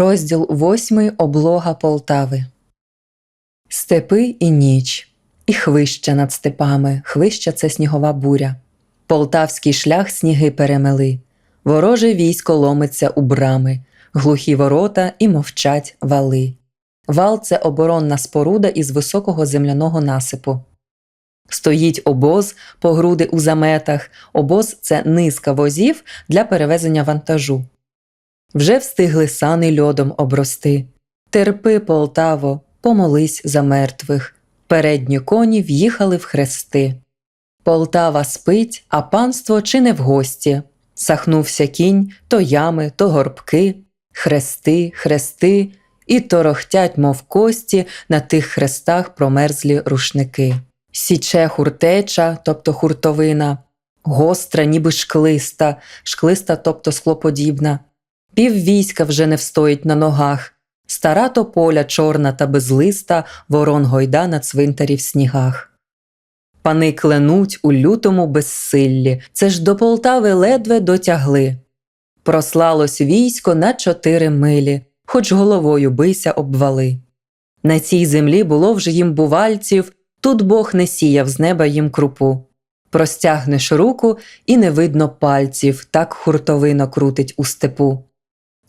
Розділ восьмий Облога Полтави. Степи і ніч, і хвища над степами, хвища це снігова буря. Полтавський шлях сніги перемели, вороже військо ломиться у брами, глухі ворота і мовчать вали. Вал це оборонна споруда із високого земляного насипу. Стоїть обоз по груди у заметах. Обоз це низка возів для перевезення вантажу. Вже встигли сани льодом обрости. Терпи, Полтаво, помолись за мертвих. Передні коні в'їхали в хрести. Полтава спить, а панство чи не в гості. Сахнувся кінь, то ями, то горбки, хрести, хрести, і торохтять, мов кості, на тих хрестах промерзлі рушники. Січе хуртеча, тобто хуртовина, гостра, ніби шклиста, шклиста, тобто склоподібна. Пів війська вже не встоїть на ногах. Стара тополя чорна та безлиста, ворон гойда на цвинтарі в снігах. Пани кленуть у лютому безсиллі, це ж до Полтави ледве дотягли. Прослалось військо на чотири милі, хоч головою бийся обвали. На цій землі було вже їм бувальців, тут Бог не сіяв з неба їм крупу. Простягнеш руку, і не видно пальців, так хуртовино крутить у степу.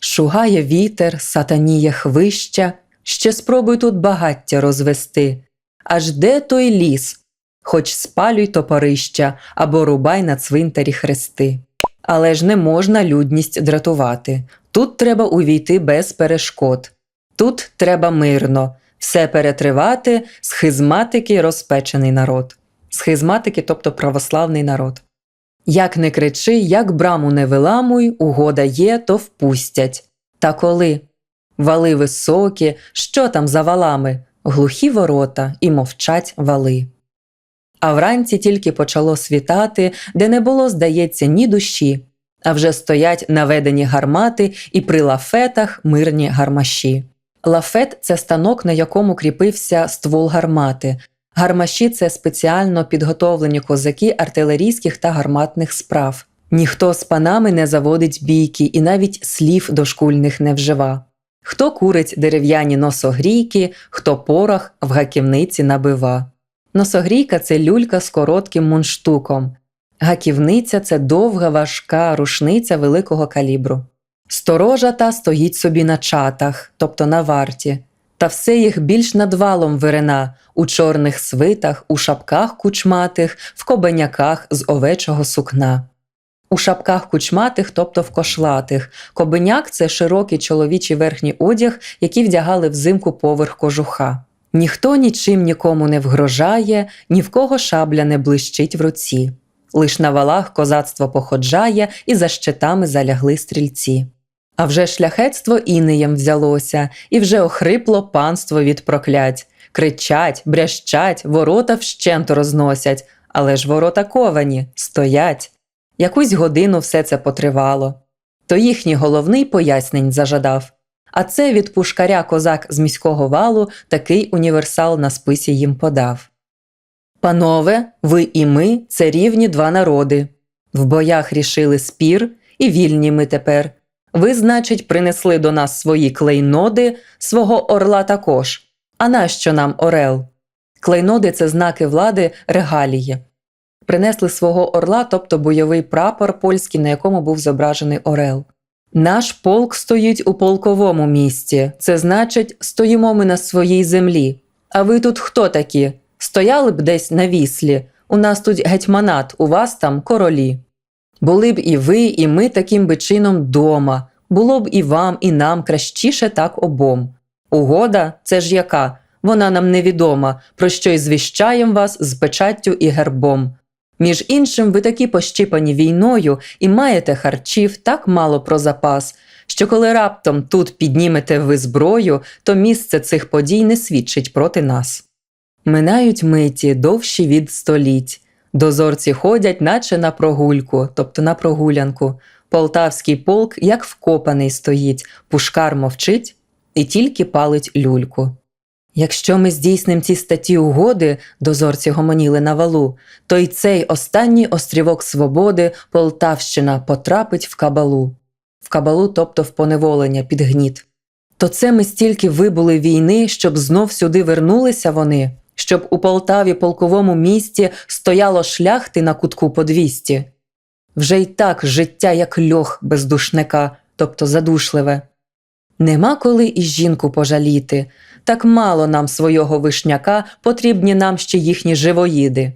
Шугає вітер, сатаніє хвища, ще спробуй тут багаття розвести. Аж де той ліс? Хоч спалюй топорища або рубай на цвинтарі хрести. Але ж не можна людність дратувати. Тут треба увійти без перешкод. Тут треба мирно, все перетривати, схизматики розпечений народ. Схизматики, тобто православний народ. Як не кричи, як браму не виламуй, угода є, то впустять. Та коли? Вали високі, що там за валами? Глухі ворота і мовчать вали. А вранці тільки почало світати, де не було, здається, ні душі, а вже стоять наведені гармати і при лафетах мирні гармаші. Лафет це станок, на якому кріпився ствол гармати. Гармаші це спеціально підготовлені козаки артилерійських та гарматних справ. Ніхто з панами не заводить бійки і навіть слів дошкульних не вжива. Хто курить дерев'яні носогрійки, хто порох в гаківниці набива. Носогрійка це люлька з коротким мундштуком. Гаківниця це довга важка рушниця великого калібру. Сторожа та стоїть собі на чатах, тобто на варті, та все їх більш над валом вирина, у чорних свитах, у шапках кучматих, в кобеняках з овечого сукна. У шапках кучматих, тобто в кошлатих. Кобеняк це широкий чоловічий верхній одяг, який вдягали взимку поверх кожуха. Ніхто нічим нікому не вгрожає, ні в кого шабля не блищить в руці. Лиш на валах козацтво походжає, і за щитами залягли стрільці. А вже шляхетство інеєм взялося, і вже охрипло панство від проклять. Кричать, брящать, ворота вщент розносять, але ж ворота ковані, стоять. Якусь годину все це потривало. То їхній головний пояснень зажадав. А це від пушкаря козак з міського валу такий універсал на списі їм подав. Панове, ви і ми це рівні два народи. В боях рішили спір, і вільні ми тепер. Ви, значить, принесли до нас свої клейноди, свого орла також. А нащо нам орел? Клейноди це знаки влади регалії. Принесли свого орла, тобто бойовий прапор польський, на якому був зображений орел. Наш полк стоїть у полковому місті, це значить, стоїмо ми на своїй землі. А ви тут хто такі? Стояли б десь на віслі, у нас тут гетьманат, у вас там королі. Були б і ви, і ми таким би чином дома. Було б і вам, і нам кращіше так обом. Угода це ж яка? Вона нам невідома, про що й звіщаєм вас з печаттю і гербом. Між іншим, ви такі пощипані війною і маєте харчів так мало про запас, що коли раптом тут піднімете ви зброю, то місце цих подій не свідчить проти нас. Минають миті довші від століть. Дозорці ходять, наче на прогульку, тобто на прогулянку. Полтавський полк, як вкопаний, стоїть, пушкар мовчить і тільки палить люльку. Якщо ми здійсним ці статті угоди, дозорці гомоніли на валу, то й цей останній острівок свободи Полтавщина потрапить в кабалу. В кабалу, тобто в поневолення, під гніт. То це ми стільки вибули війни, щоб знов сюди вернулися вони, щоб у Полтаві полковому місті стояло шляхти на кутку по двісті. Вже й так життя як льох без душника, тобто задушливе. Нема коли і жінку пожаліти, так мало нам свого вишняка, потрібні нам ще їхні живоїди.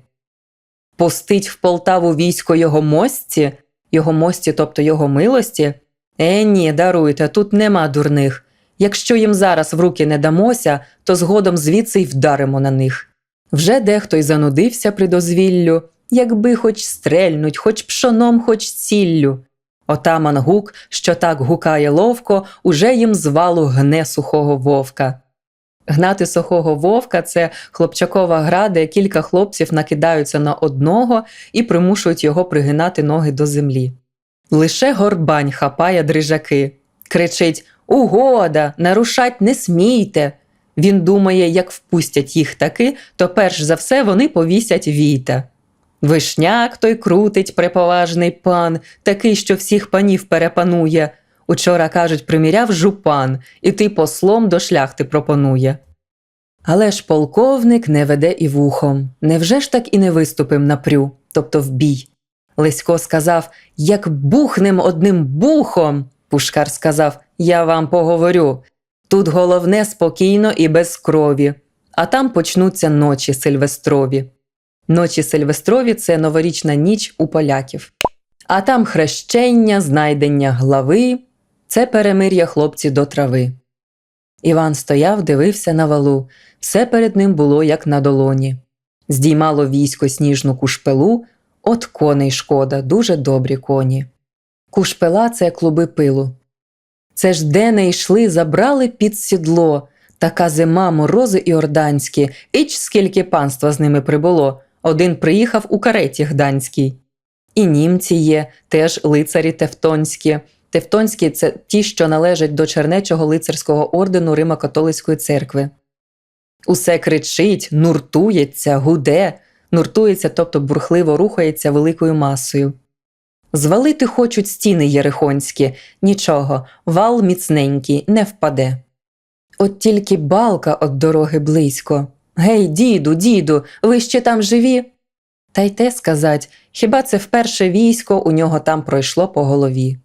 Пустить в Полтаву військо його мості, його мості, тобто його милості. Е, ні, даруйте, тут нема дурних. Якщо їм зараз в руки не дамося, то згодом звідси й вдаримо на них. Вже дехто й занудився при дозвіллю, якби хоч стрельнуть, хоч пшоном, хоч сіллю. Отаман гук, що так гукає ловко, уже їм звалу гне сухого вовка. Гнати сухого вовка це хлопчакова гра, де кілька хлопців накидаються на одного і примушують його пригинати ноги до землі. Лише горбань хапає дрижаки, кричить Угода, нарушать не смійте. Він думає, як впустять їх таки, то перш за все вони повісять війта. Вишняк той крутить преповажний пан, такий, що всіх панів перепанує. Учора, кажуть, приміряв жупан, і ти послом до шляхти пропонує. Але ж полковник не веде і вухом. Невже ж так і не виступим напрю, тобто в бій? Лесько сказав Як бухнем одним бухом. Пушкар сказав Я вам поговорю. Тут головне спокійно і без крові, а там почнуться ночі сильвестрові. Ночі Сильвестрові це новорічна ніч у поляків. А там хрещення, знайдення глави це перемир'я хлопці до трави. Іван стояв, дивився на валу, все перед ним було як на долоні. Здіймало військо сніжну кушпелу, от коней шкода, дуже добрі коні. Кушпела це клуби пилу. Це ж де не йшли, забрали під сідло. Така зима, морози іорданські, іч скільки панства з ними прибуло. Один приїхав у кареті гданській. І німці є, теж лицарі тевтонські. Тевтонські це ті, що належать до чернечого лицарського ордену Рима-католицької церкви. Усе кричить, нуртується, гуде, нуртується, тобто бурхливо рухається великою масою. Звалити хочуть стіни єрихонські, нічого, вал міцненький, не впаде. От тільки балка від дороги близько. Гей, діду, діду, ви ще там живі? Та й те сказать, хіба це вперше військо у нього там пройшло по голові.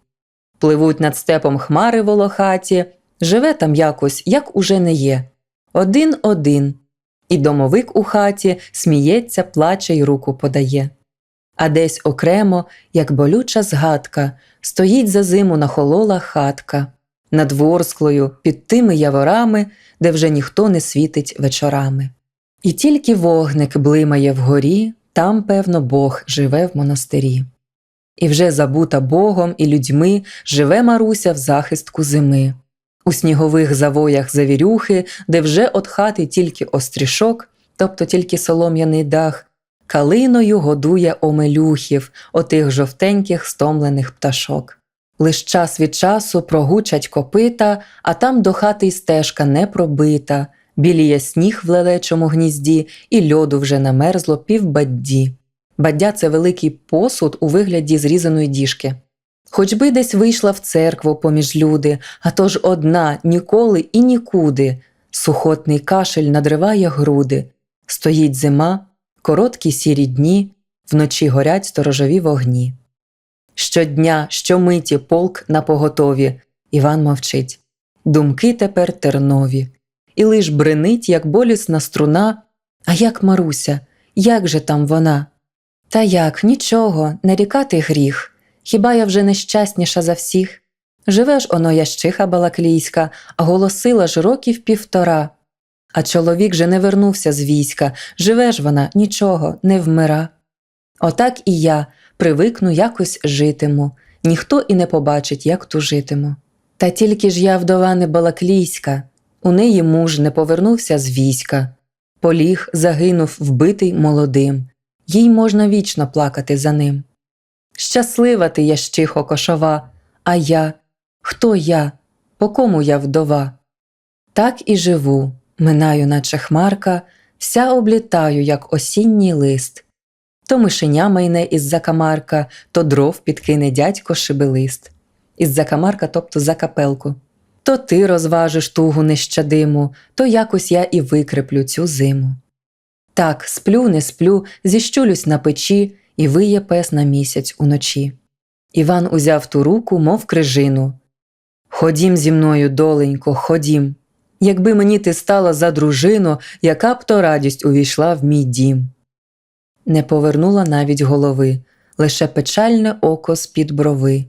Пливуть над степом хмари волохаті, живе там якось, як уже не є. Один-один. І домовик у хаті сміється, плаче й руку подає. А десь окремо, як болюча згадка, стоїть за зиму нахолола хатка, над ворсклою, під тими яворами, де вже ніхто не світить вечорами. І тільки вогник блимає вгорі, там, певно, Бог живе в монастирі. І вже забута Богом і людьми живе Маруся в захистку зими. У снігових завоях завірюхи, де вже от хати тільки острішок, тобто тільки солом'яний дах, калиною годує омелюхів, отих жовтеньких стомлених пташок. Лиш час від часу прогучать копита, а там до хати й стежка не пробита, біліє сніг в лелечому гнізді, і льоду вже намерзло півбадді. Баддя це великий посуд у вигляді зрізаної діжки. Хоч би десь вийшла в церкву поміж люди, а то ж одна ніколи і нікуди. Сухотний кашель надриває груди. Стоїть зима, короткі сірі дні, вночі горять сторожові вогні. Щодня, щомиті полк на поготові, Іван мовчить. Думки тепер тернові. І лиш бренить, як болісна струна. А як Маруся, як же там вона? Та як, нічого, нарікати гріх. Хіба я вже нещасніша за всіх? Живе ж оно ящиха балаклійська, а голосила ж років півтора. А чоловік же не вернувся з війська, живе ж вона, нічого, не вмира. Отак і я привикну якось житиму, ніхто і не побачить, як тужитиму. Та тільки ж я вдова не балаклійська, у неї муж не повернувся з війська. Поліг, загинув, вбитий молодим, їй можна вічно плакати за ним. Щаслива ти, ящихо кошова, а я, хто я, по кому я вдова? Так і живу, минаю, наче хмарка, вся облітаю, як осінній лист. То мишеня майне із закамарка, то дров підкине дядько шибелист. Із закамарка, тобто за капелку. То ти розважиш тугу нещадиму, то якось я і викриплю цю зиму. Так, сплю, не сплю, зіщулюсь на печі, і виє пес на місяць уночі. Іван узяв ту руку, мов крижину. Ходім зі мною, доленько, ходім. Якби мені ти стала за дружину, яка б то радість увійшла в мій дім. Не повернула навіть голови, лише печальне око з-під брови,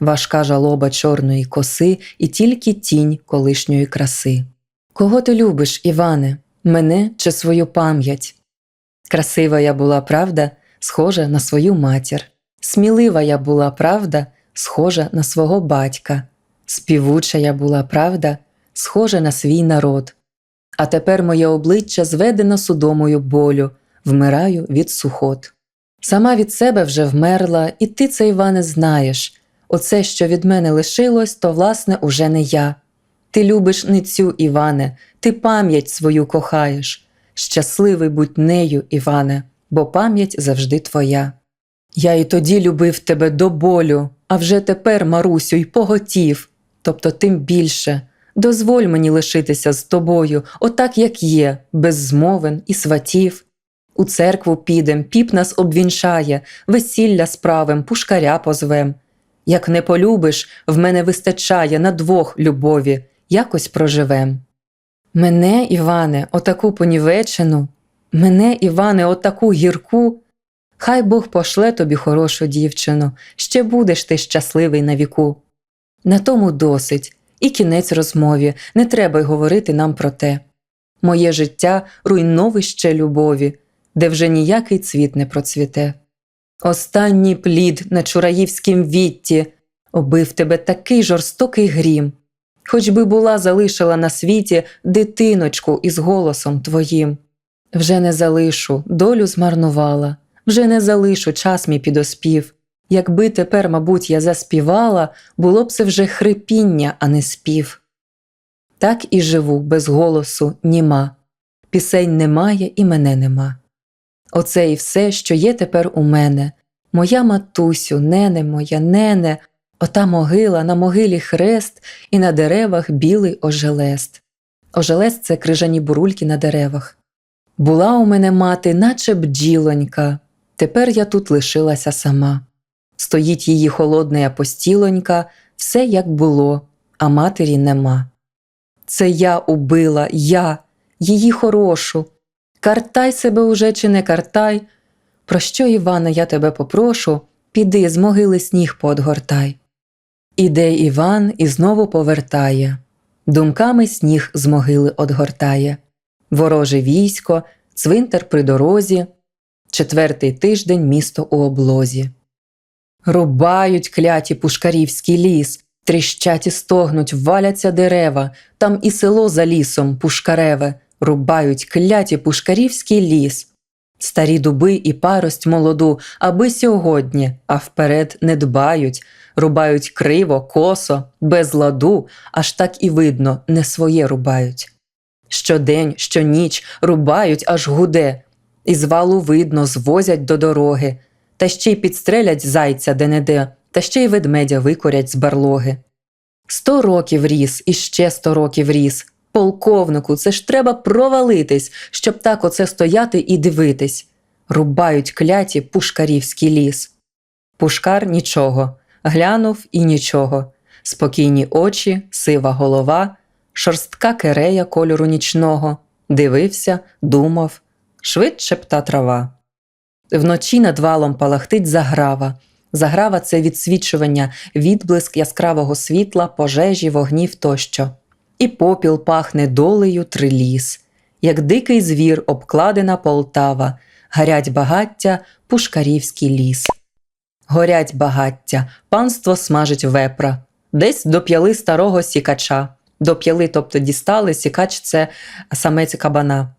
важка жалоба чорної коси і тільки тінь колишньої краси. Кого ти любиш, Іване, мене чи свою пам'ять? Красива я була, правда, схожа на свою матір. Смілива я була, правда, схожа на свого батька. Співуча я була, правда, схожа на свій народ. А тепер моє обличчя зведено судомою болю, вмираю від сухот. Сама від себе вже вмерла, і ти це, Іване, знаєш. Оце, що від мене лишилось, то, власне, уже не я. Ти любиш не цю, Іване, ти пам'ять свою кохаєш. Щасливий будь нею, Іване, бо пам'ять завжди твоя. Я і тоді любив тебе до болю, а вже тепер, Марусю, й поготів. Тобто тим більше. Дозволь мені лишитися з тобою, отак, як є, без змовин і сватів. У церкву підем, піп нас обвінчає, весілля справим, пушкаря позвем. Як не полюбиш, в мене вистачає на двох любові, якось проживем. Мене, Іване, отаку понівечену, мене, Іване, отаку гірку. Хай Бог пошле тобі хорошу дівчину, ще будеш ти щасливий на віку. На тому досить, і кінець розмові, не треба й говорити нам про те. Моє життя руйновище любові, де вже ніякий цвіт не процвіте. Останній плід на чураївськім вітті обив тебе такий жорстокий грім, хоч би була залишила на світі дитиночку із голосом твоїм. Вже не залишу, долю змарнувала, вже не залишу час мій підоспів. Якби тепер, мабуть, я заспівала, було б це вже хрипіння, а не спів. Так і живу без голосу німа, пісень немає і мене нема. Оце і все, що є тепер у мене. Моя матусю, нене моя, нене, ота могила, на могилі хрест, і на деревах білий ожелест. Ожелест це крижані бурульки на деревах. Була у мене мати, наче бджілонька, тепер я тут лишилася сама. Стоїть її холодна постілонька, все як було, а матері нема. Це я убила, я, її хорошу. Картай себе уже чи не картай. Про що, Іване, я тебе попрошу, піди з могили сніг поодгортай. Іде Іван і знову повертає, думками сніг з могили одгортає. Вороже військо, цвинтар при дорозі, четвертий тиждень місто у облозі. Рубають кляті пушкарівський ліс, тріщать і стогнуть, валяться дерева, там і село за лісом пушкареве, рубають кляті пушкарівський ліс. Старі дуби і парость молоду, аби сьогодні, а вперед не дбають, рубають криво, косо, без ладу, аж так і видно, не своє рубають. Щодень, щоніч рубають, аж гуде, із валу видно, звозять до дороги, та ще й підстрелять зайця де-не-де, та ще й ведмедя викорять з барлоги. Сто років ріс, і ще сто років ріс. Полковнику, це ж треба провалитись, щоб так оце стояти і дивитись. Рубають кляті пушкарівський ліс. Пушкар нічого, глянув і нічого. Спокійні очі, сива голова, шорстка керея кольору нічного. Дивився, думав, швидше б та трава. Вночі над валом палахтить заграва. Заграва це відсвічування, відблиск яскравого світла, пожежі, вогнів тощо. І попіл пахне долею триліс, як дикий звір обкладена Полтава, гарять багаття, пушкарівський ліс. Горять багаття, панство смажить вепра, десь доп'яли старого сікача. Доп'яли, тобто дістали, сікач це самець кабана.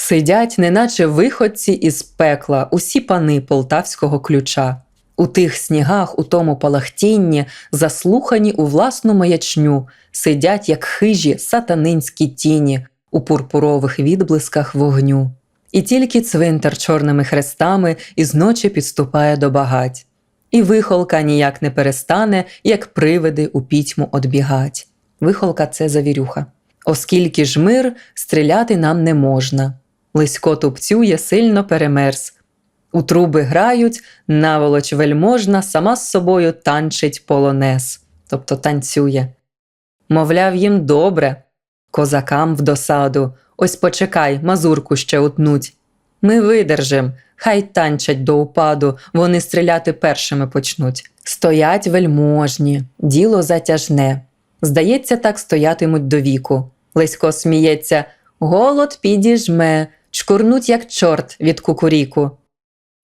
Сидять, неначе виходці із пекла, усі пани полтавського ключа. У тих снігах, у тому палахтінні, заслухані у власну маячню, сидять, як хижі сатанинські тіні у пурпурових відблисках вогню. І тільки цвинтар чорними хрестами із ночі підступає до багать. І вихолка ніяк не перестане, як привиди у пітьму одбігать. Вихолка це завірюха. Оскільки ж мир, стріляти нам не можна. Лисько тупцює, сильно перемерз. У труби грають, наволоч вельможна, сама з собою танчить полонез, тобто танцює. Мовляв, їм добре, козакам в досаду. Ось почекай, мазурку ще утнуть. Ми видержим, хай танчать до упаду, вони стріляти першими почнуть. Стоять вельможні, діло затяжне. Здається, так стоятимуть до віку. Лесько сміється, голод підіжме, чкурнуть, як чорт від кукуріку.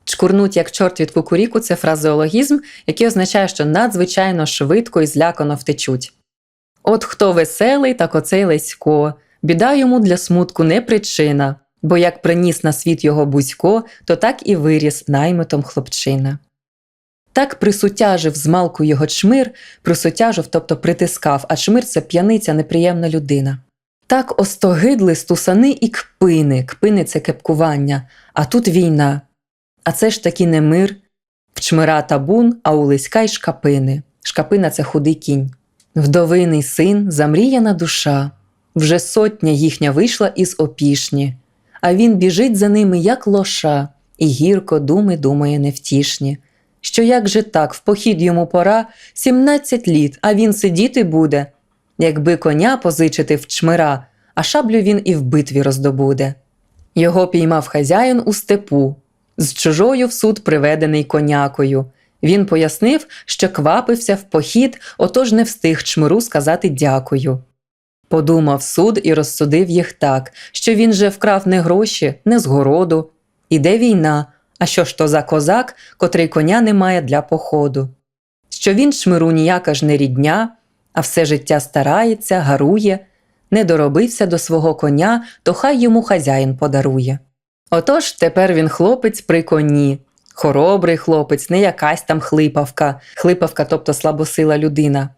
Чкурнуть, як чорт від кукуріку це фразеологізм, який означає, що надзвичайно швидко і злякано втечуть. От хто веселий, так оцей Лесько, біда йому для смутку не причина, бо як приніс на світ його бузько, то так і виріс наймитом хлопчина. Так присутяжив змалку його чмир, присутяжив, тобто притискав, а чмир це п'яниця, неприємна людина. Так остогидли стусани і кпини, кпини це кепкування, а тут війна. А це ж таки не мир, в чмира табун, а у лиська й шкапини. Шкапина це худий кінь. Вдовиний син, замріяна душа. Вже сотня їхня вийшла із опішні, а він біжить за ними, як лоша, і гірко думи думає невтішні. Що як же так, в похід йому пора сімнадцять літ, а він сидіти буде, якби коня позичити в чмира, а шаблю він і в битві роздобуде. Його піймав хазяїн у степу, з чужою в суд приведений конякою. Він пояснив, що квапився в похід, отож не встиг чмиру сказати дякую. Подумав суд і розсудив їх так, що він же вкрав не гроші, не згороду. Іде війна, а що ж то за козак, котрий коня не має для походу? Що він чмиру ніяка ж не рідня, а все життя старається, гарує, не доробився до свого коня, то хай йому хазяїн подарує. Отож тепер він хлопець при коні. Хоробрий хлопець, не якась там хлипавка, хлипавка, тобто слабосила людина.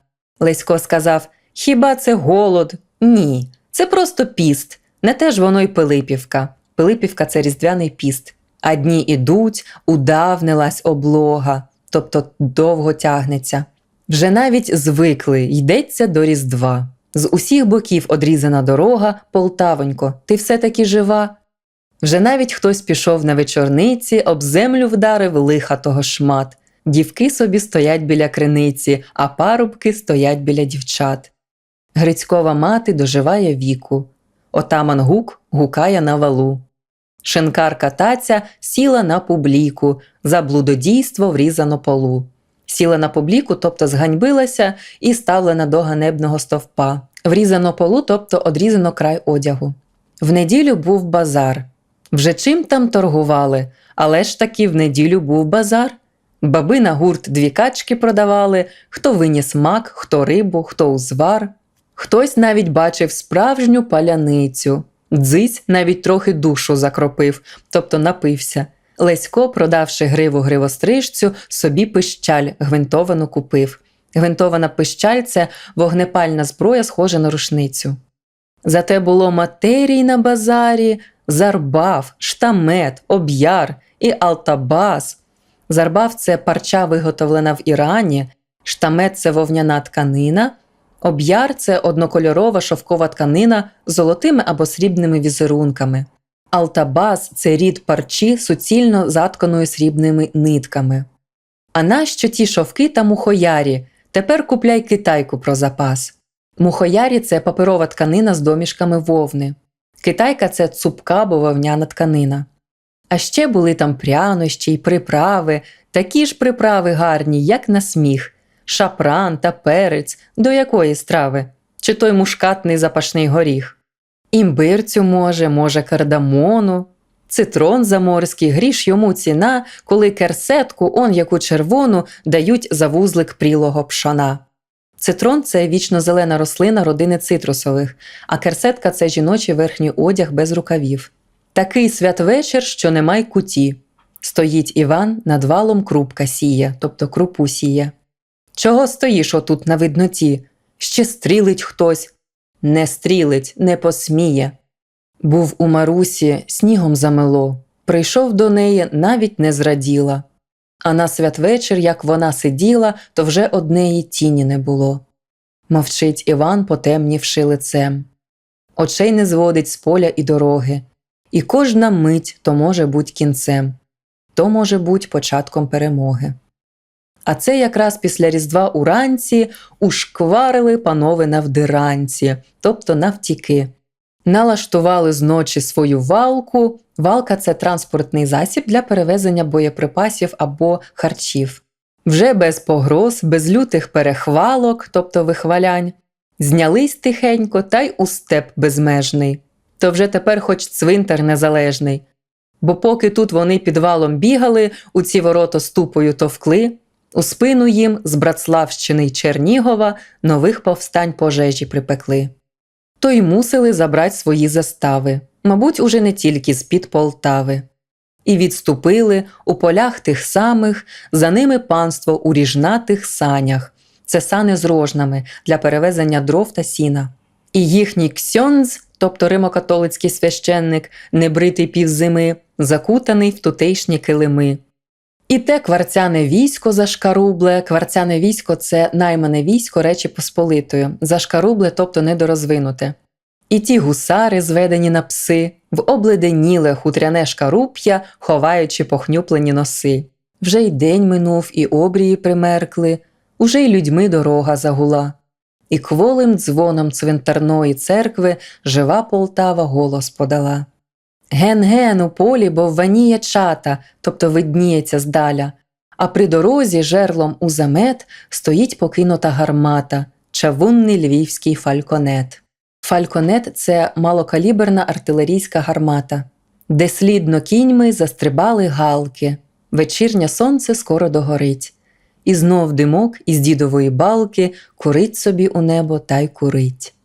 Лесько сказав: Хіба це голод? Ні, це просто піст. Не теж воно й Пилипівка. Пилипівка це різдвяний піст. А дні ідуть, удавнилась облога, тобто довго тягнеться. Вже навіть звикли, йдеться до Різдва. З усіх боків одрізана дорога, Полтавонько, ти все таки жива. Вже навіть хтось пішов на вечорниці, об землю вдарив лиха того шмат. Дівки собі стоять біля криниці, а парубки стоять біля дівчат. Грицькова мати доживає віку. Отаман гук гукає на валу. Шинкарка таця сіла на публіку, за блудодійство врізано полу. Сіла на публіку, тобто зганьбилася, і ставлена до ганебного стовпа. Врізано полу, тобто одрізано край одягу. В неділю був базар. Вже чим там торгували, але ж таки в неділю був базар. Баби на гурт дві качки продавали, хто виніс мак, хто рибу, хто узвар. Хтось навіть бачив справжню паляницю. Дзись навіть трохи душу закропив, тобто напився. Лесько, продавши гриву гривострижцю, собі пищаль гвинтовану купив. Гвинтована пищаль це вогнепальна зброя, схожа на рушницю. Зате було матерій на базарі, зарбав, штамет, об'яр і алтабас. Зарбав це парча, виготовлена в Ірані, штамет це вовняна тканина, об'яр це однокольорова шовкова тканина з золотими або срібними візерунками. Алтабас це рід парчі суцільно затканою срібними нитками. А нащо ті шовки та мухоярі? Тепер купляй китайку про запас. Мухоярі це паперова тканина з домішками вовни. Китайка це цупка або вовняна тканина. А ще були там прянощі й приправи, такі ж приправи гарні, як на сміх, шапран та перець, до якої страви, чи той мушкатний запашний горіх. Імбирцю може, може, кардамону, цитрон заморський, гріш йому ціна, коли керсетку, он яку червону, дають за вузлик прілого пшона. Цитрон це вічно-зелена рослина родини цитрусових, а керсетка це жіночий верхній одяг без рукавів. Такий святвечір, що немає куті. Стоїть Іван над валом крупка сіє, тобто крупу сіє. Чого стоїш отут на видноті? Ще стрілить хтось. Не стрілить, не посміє. Був у Марусі, снігом замело. Прийшов до неї, навіть не зраділа. А на святвечір, як вона сиділа, то вже однеї тіні не було. Мовчить Іван, потемнівши лицем. Очей не зводить з поля і дороги. І кожна мить то може бути кінцем, то може бути початком перемоги. А це якраз після Різдва уранці ушкварили панове навдиранці, тобто навтіки. Налаштували зночі свою валку. Валка це транспортний засіб для перевезення боєприпасів або харчів. Вже без погроз, без лютих перехвалок, тобто вихвалянь, знялись тихенько та й у степ безмежний. То вже тепер хоч цвинтар незалежний. Бо поки тут вони під валом бігали, у ці ворота ступою товкли, у спину їм з Братславщини й Чернігова нових повстань пожежі припекли. То й мусили забрати свої застави, мабуть, уже не тільки з-під Полтави. І відступили у полях тих самих, за ними панство у ріжнатих санях, це сани з рожнами для перевезення дров та сіна. І їхній ксьондз, тобто римокатолицький священник, небритий півзими, закутаний в тутейшні килими. І те кварцяне військо зашкарубле, кварцяне військо це наймане військо Речі Посполитої, зашкарубле, тобто недорозвинуте. І ті гусари, зведені на пси, в обледеніле хутряне шкаруп'я, ховаючи похнюплені носи. Вже й день минув, і обрії примеркли, уже й людьми дорога загула. І кволим дзвоном цвинтарної церкви жива Полтава голос подала. Ген-ген у полі, бо ваніє чата, тобто видніється здаля, а при дорозі жерлом у замет стоїть покинута гармата, чавунний львівський фальконет. Фальконет це малокаліберна артилерійська гармата, де слідно кіньми застрибали галки. Вечірнє сонце скоро догорить. І знов димок із дідової балки курить собі у небо та й курить.